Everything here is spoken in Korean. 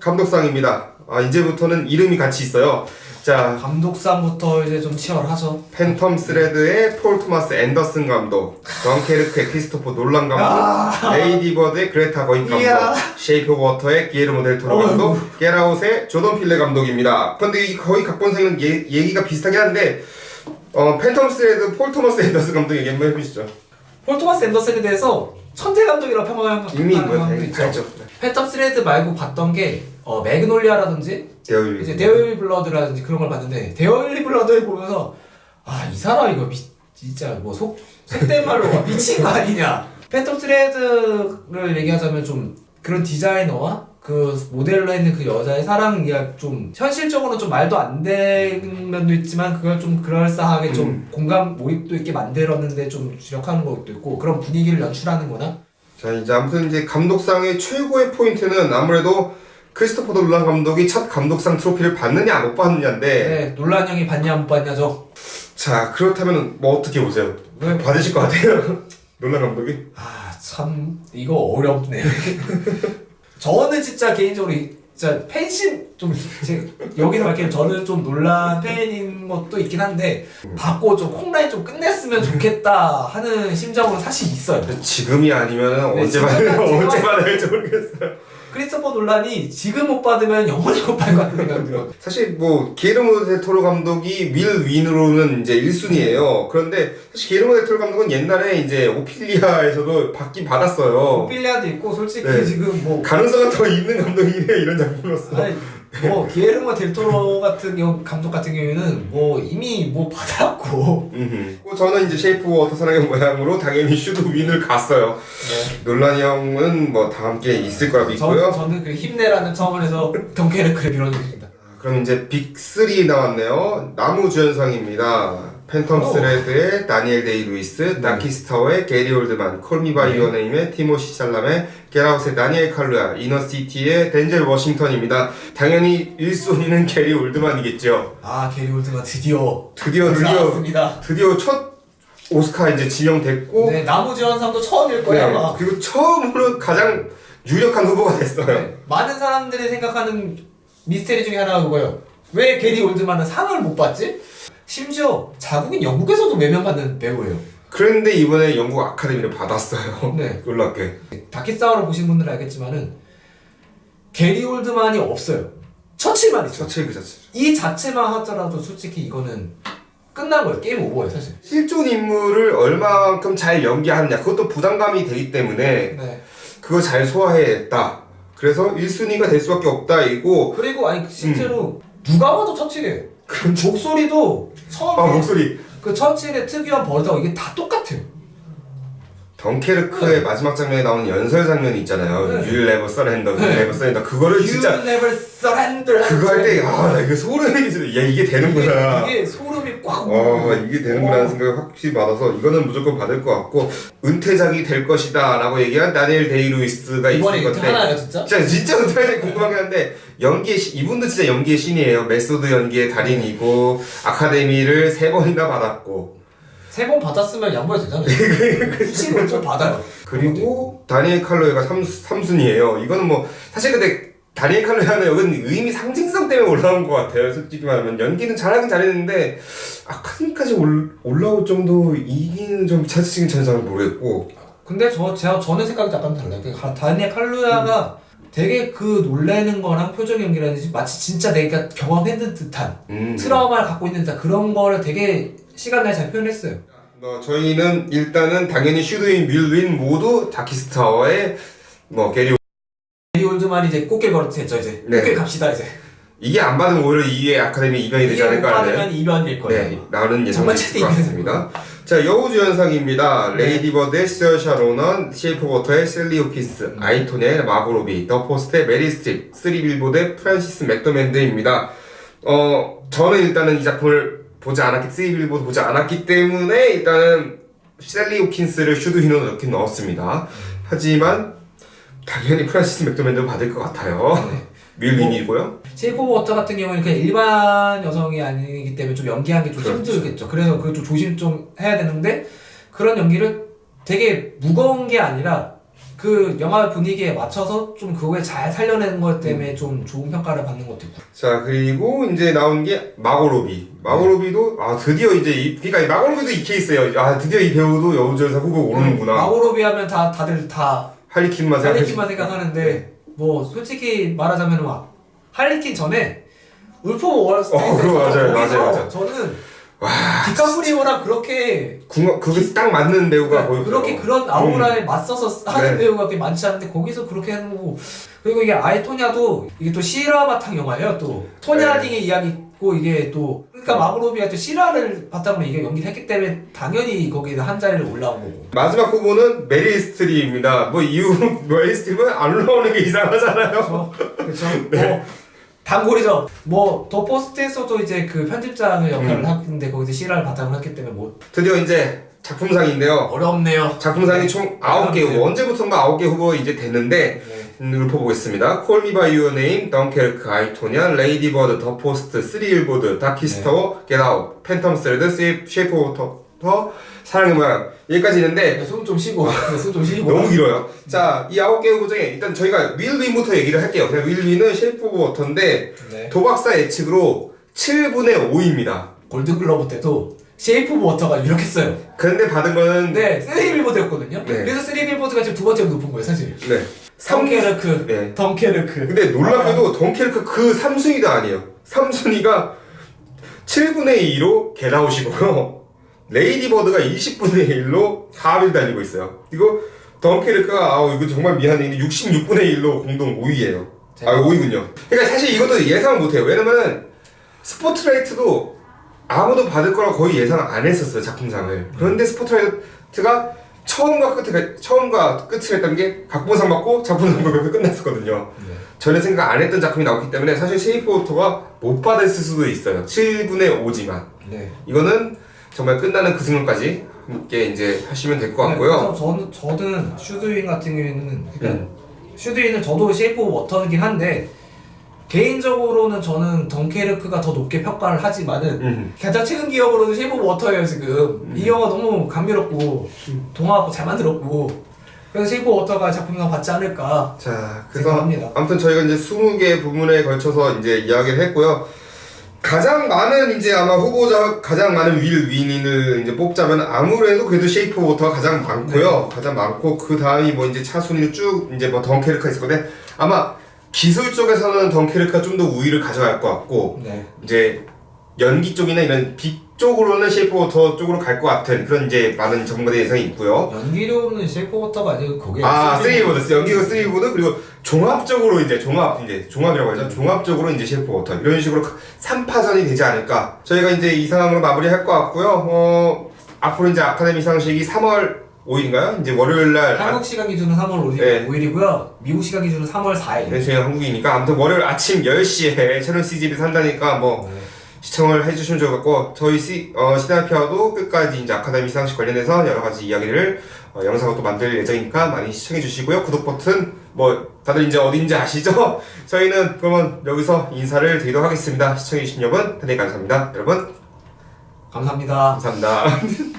감독상입니다. 아, 이제부터는 이름이 같이 있어요. 자, 감독상부터 이제 좀 치열하죠. 팬텀 스레드의 폴 토마스 앤더슨 감독, 덩케르크의 크리스토퍼 놀란 감독, 레이디 버드의 그레타 거인 감독, 이야. 쉐이프 워터의 기에르모 델 토로 감독, 게라웃의 조던 필레 감독입니다. 근데 이 거의 각본상은 예, 얘기가 비슷하긴 한데 어, 팬텀 스레드 폴 토마스 앤더슨 감독 얘기 한번 해보시죠. 폴 토마스 앤더슨에 대해서 천재 감독이라고 평가하는 이미 하는 뭐다 했죠. 팬텀 스레드 말고 봤던 게 어, 매그놀리아라든지 데어윌. 이제 데어윌 블러드라든지 그런 걸 봤는데 데어윌 블러드를 보면서 아 이 사람 이거 미, 진짜 뭐 속 속된 말로 막 미친 거 아니냐. 팬텀 스레드를 얘기하자면 좀 그런 디자이너와 그 모델로 했는 그 여자의 사랑 이야기 좀 현실적으로 좀 말도 안 되는 면도 있지만 그걸 좀 그럴싸하게 좀 공감 몰입도 있게 만들었는데 좀 주력하는 것도 있고 그런 분위기를 연출하는 거나 자 이제 아무튼 이제 감독상의 최고의 포인트는 아무래도 크리스토퍼 놀란 감독이 첫 감독상 트로피를 받느냐 못 받느냐인데 네, 논란 형이 받냐 못 받냐죠 자 그렇다면 뭐 어떻게 보세요? 왜 받으실 것 같아요? 놀란 감독이? 아 참 이거 어렵네. 저는 진짜 개인적으로 이- 진짜 팬심 좀 제, 여기서 밝히면 저는 좀 논란 팬인 것도 있긴 한데 받고 좀 콩라인 좀 끝냈으면 좋겠다 하는 심정은 사실 있어요. 지금이 아니면 네, 언제 지금은 받을 지금은- 언제 할지 모르겠어요. 크리스토퍼 논란이 지금 못 받으면 영원히 못 받을 것 같은 생각이 들어요. 사실 뭐 게르모 데토로 감독이 윌 윈으로는 이제 1순위예요. 그런데 사실 게르모 데토로 감독은 옛날에 이제 오피리아에서도 받긴 받았어요. 필리아도 있고 솔직히 네. 지금 뭐 가능성은 더 있는 감독이에요 이런 작품으로서. 아니, 뭐 기에르모 델토로 같은 경우 감독 같은 경우에는 뭐 이미 뭐 받았고 음흠. 뭐 저는 이제 쉐이프 워터 사랑의 모양으로 당연히 슈드 윈을 갔어요. 논란이 형은 뭐다 함께 있을 거라 믿고요. 저, 저는 그 힘내라는 차원에서 덩케르크를 빌어드립니다. 그럼 이제 빅3 나왔네요. 나무 주연상입니다. 팬텀 오. 스레드의 다니엘 데이 루이스, 다키스타워의 게리 올드만, 콜미 바이 유어 네임의 티모시 샬람의 게라웃의 다니엘 칼루야, 이너시티의 덴젤 워싱턴입니다. 당연히 1순위는 게리 올드만이겠죠. 아 게리 올드만 드디어 드디어 드디어. 드디어 첫 오스카 이제 지명됐고 네 나무지원상도 처음일 네, 거예요 아마. 그리고 처음으로 가장 유력한 후보가 됐어요. 네, 많은 사람들이 생각하는 미스테리 중에 하나가 그거예요. 왜 게리 올드만은 상을 못 받지? 심지어 자국인 영국에서도 외면받는 배우예요. 그런데 이번에 영국 아카데미를 받았어요. 네. 놀랍게. 다키스타워를 보신 분들은 알겠지만은 게리 올드만이 없어요. 처칠만 있어. 처칠 그 자체. 이 자체만 하더라도 솔직히 이거는 끝난 거예요. 게임 오버예요, 사실. 실존 인물을 얼마만큼 잘 연기하느냐 그것도 부담감이 되기 때문에 네. 그거 잘 소화해냈다 그래서 1순위가 될 수밖에 없다 이고 그리고 아니 실제로 누가 봐도 처칠이에요. 목소리도 처음에 아 목소리 그 처칠의 특유한 버릇하고 이게 다 똑같아요. 덩케르크의 마지막 장면에 나오는 연설 장면이 있잖아요 네. You'll never surrender, you'll 네. never surrender 그거를 진짜 You never surrender. 그거 할 때 아 나 이거 소름이 야 이게 되는구나 이게, 이게 소름 이 꽉. 어 이게 되는구나 어. 생각을 확실히 받아서 이거는 무조건 받을 것 같고 은퇴작이 될 것이다 라고 얘기한 다니엘 데이 루이스가 이번에 있을 건데 하나예요, 진짜? 진짜 진짜 은퇴작이 궁금하긴 한데 연기의 시- 이분도 진짜 연기의 신이에요 메소드 연기의 달인이고 아카데미를 세 번이나 받았고 세 번 받았으면 양보해도 되잖아요. 수시로 좀 받아요. 그리고 다니엘 칼로이가 3, 삼순위에요 이거는 뭐 사실 근데 다니엘 칼로이는 여기는 의미 상징성 때문에 올라온 것 같아요 솔직히 말하면 연기는 잘하긴 잘했는데 아카데미까지 올, 올라올 정도 이기는 좀 저는 잘 모르겠고 근데 저 제가 저는 생각이 약간 달라요. 그 가- 다니엘 칼루야가 되게 그 놀래는 거랑 표정 연기라든지 마치 진짜 내가 경험했는 듯한 음. 트라우마를 갖고 있는 듯한 그런 거를 되게 시간 내에 잘 표현했어요. 어, 저희는 일단은 당연히 슈드윈, 윌윈 모두 다키스타워의 뭐 게리 올드만이 이제 꽃길 걸었겠죠 이제 네. 꽃길 갑시다 이제. 이게 안 받으면 오히려 이게 아카데미 이변이 되지 이게 못 않을까 하는 받으면 이변일 거예요. 네, 나오는 예상이 정말 있을 것 같습니다. 자, 여우주연상입니다. 네. 레이디 버드의 스어샤 로넌, 셰이프 워터의 셀리 호킨스, 음. 아이톤의 마고 로비, 더 포스트의 메리 스트립, 쓰리 빌보드의 프란시스 맥도맨드입니다. 어, 저는 일단은 이 작품을 보지 않았기, 쓰리 빌보드 보지 않았기 때문에 일단은 셀리 호킨스를 슈드 휘노 넣기 넣었습니다. 하지만 당연히 프란시스 맥도맨드 받을 것 같아요. 네. 밀윈이고요. 쉐이프 오브 워터 같은 경우는 그냥 일반 여성이 아니기 때문에 좀 연기하기 좀 그렇죠. 힘들겠죠. 그래서 그걸 좀 조심 좀 해야 되는데 그런 연기를 되게 무거운 게 아니라 그 영화 분위기에 맞춰서 좀 그거에 잘 살려낸 것 때문에 좀 좋은 평가를 받는 것도 있고. 자 그리고 이제 나온 게 마고로비 마고로비도 아 드디어 이제 이 그러니까 이 마고로비도 이 케이스예요 아 드디어 이 배우도 여우조연사 후보 오르는구나 마고로비 하면 다 다들 다 할리퀸만 생각해 할리퀸만 생각하는데 뭐 솔직히 말하자면 막 할리퀸 전에 울프 오브 월스트리트 어, 그거 맞아요, 맞아요, 맞아요. 저는 디카프리오랑 그렇게 궁 그게 딱 맞는 배우가 보였어요 그렇게 그런 아우라에 맞서서 하는 네. 배우가 그렇게 많지 않은데 거기서 그렇게 하는 거고 그리고 이게 아이토냐도 이게 또 실화 바탕 영화예요 또 토냐 네. 딩의 이야기 고 이게 또 그러니까 마그로비가 또 실화를 바탕으로 이게 연기를 했기 때문에 당연히 거기에 한 자리를 올라온 거고. 마지막 후보는 메릴 스트립입니다. 뭐 이유 메릴 스트립은 안 올라오는 게 이상하잖아요. 그렇죠. 네. 뭐 단골이죠. 뭐더 포스트에서도 이제 그 편집장의 역할을 음. 하는데 거기서 실화를 바탕으로 했기 때문에 뭐 드디어 이제 작품상인데요. 어렵네요. 작품상이 총 9개 후보 언제부턴가 9개 후보 이제 됐는데 네. 음, 읊어보겠습니다. Call Me By Your Name, 덩케르크, 아이토냐, 레이디 버드, 더 포스트, 스리일보드, 다키스타워, Get Out, 팬텀 스레드, 쉐이프 더 사랑의 모양 여기까지 있는데 숨 좀 쉬고 숨 좀 쉬고 너무 길어요. 자, 이 아홉 개 중에 일단 저희가 윌윈부터 얘기를 할게요. 그냥 윌윈은 쉐이프 오브 워터인데 네. 도박사 예측으로 7분의 5입니다. 골든글러브 때도 쉐이프 오브 워터가 유력했어요 그런데 받은 거는 네, 3빌보드였거든요. 네. 그래서 3빌보드가 지금 두 번째로 높은 거예요, 사실. 네. 삼- 덩케르크, 네. 덩케르크. 근데 놀랍게도 덩케르크 그 3순위도 아니에요. 3순위가 7분의 2로 겟아웃이고요. 레이디버드가 20분의 1로 4위를 달리고 있어요. 이거 덩케르크가 아우 이거 정말 미안해. 66분의 1로 공동 5위예요. 아 5위군요. 그러니까 사실 이것도 예상을 못해요. 왜냐면은 스포트라이트도 아무도 받을 거라고 거의 예상 안 했었어요 작품상을. 그런데 스포트라이트가 처음과 끝을 처음과 끝을 했던 게 각본상 받고 작품상 받고 끝났었거든요. 네. 전혀 생각 안 했던 작품이 나왔기 때문에 사실 쉐이프 오토가 못 받을 수도 있어요. 7분의 5지만 네. 이거는 정말 끝나는 그 순간까지 함께 이제 하시면 될 것 같고요. 저는, 저는 슈드윈 같은 경우에는, 그러니까 음. 슈드윈은 저도 쉐이프 오브 워터이긴 한데, 개인적으로는 저는 덩케르크가 더 높게 평가를 하지만은, 음. 가장 최근 기억으로는 쉐이프 오브 워터예요, 지금. 이 영화 너무 감미롭고, 동화 같고 잘 만들었고, 그래서 쉐이프 오브 워터가 작품상 받지 않을까. 자, 그래서 생각합니다. 아무튼 저희가 이제 20개 부문에 걸쳐서 이제 이야기를 했고요. 가장 많은 이제 아마 후보자 가장 많은 윌 윈인을 이제 뽑자면 아무래도 그래도 쉐이프 오버터가 가장 많고요. 가장 많고 그 다음이 뭐 이제 차순위로 쭉 이제 뭐 덩케르크가 있을 건데 아마 기술 쪽에서는 덩케르크가 좀 더 우위를 가져갈 것 같고 네. 이제 연기 쪽이나 이런 빛 쪽으로는 오버 쪽으로 갈 것 같은 그런 이제 많은 전문가들 예상이 있고요. 연기료는 쉐이프 오브 워터가 아니고 거기에. 아, 쓰리보드, 연기가 쓰리보드 그리고 종합적으로 이제 종합 이제 종합이라고 하죠. 종합적으로 이제 셰프 워터 이런 식으로 3파전이 되지 않을까. 저희가 이제 이 상황으로 마무리할 것 같고요. 어, 앞으로 이제 아카데미 상식이 3월 5일인가요? 이제 월요일 날 한국 시간 기준은 3월 5일, 네. 5일이고요. 미국 시간 기준은 3월 4일. 네, 저희가 한국이니까 아무튼 월요일 아침 10시에 채널 CGV 산다니까 뭐 시청을 해주시면 좋을 것 같고 저희 시, 어, 시나피아도 끝까지 이제 아카데미 상식 관련해서 여러 가지 이야기를 어, 영상을 또 만들 예정이니까 많이 시청해 주시고요 구독 버튼 뭐 다들 이제 어딘지 아시죠? 저희는 그러면 여기서 인사를 드리도록 하겠습니다 시청해 주신 여러분 대단히 감사합니다 여러분 감사합니다. 감사합니다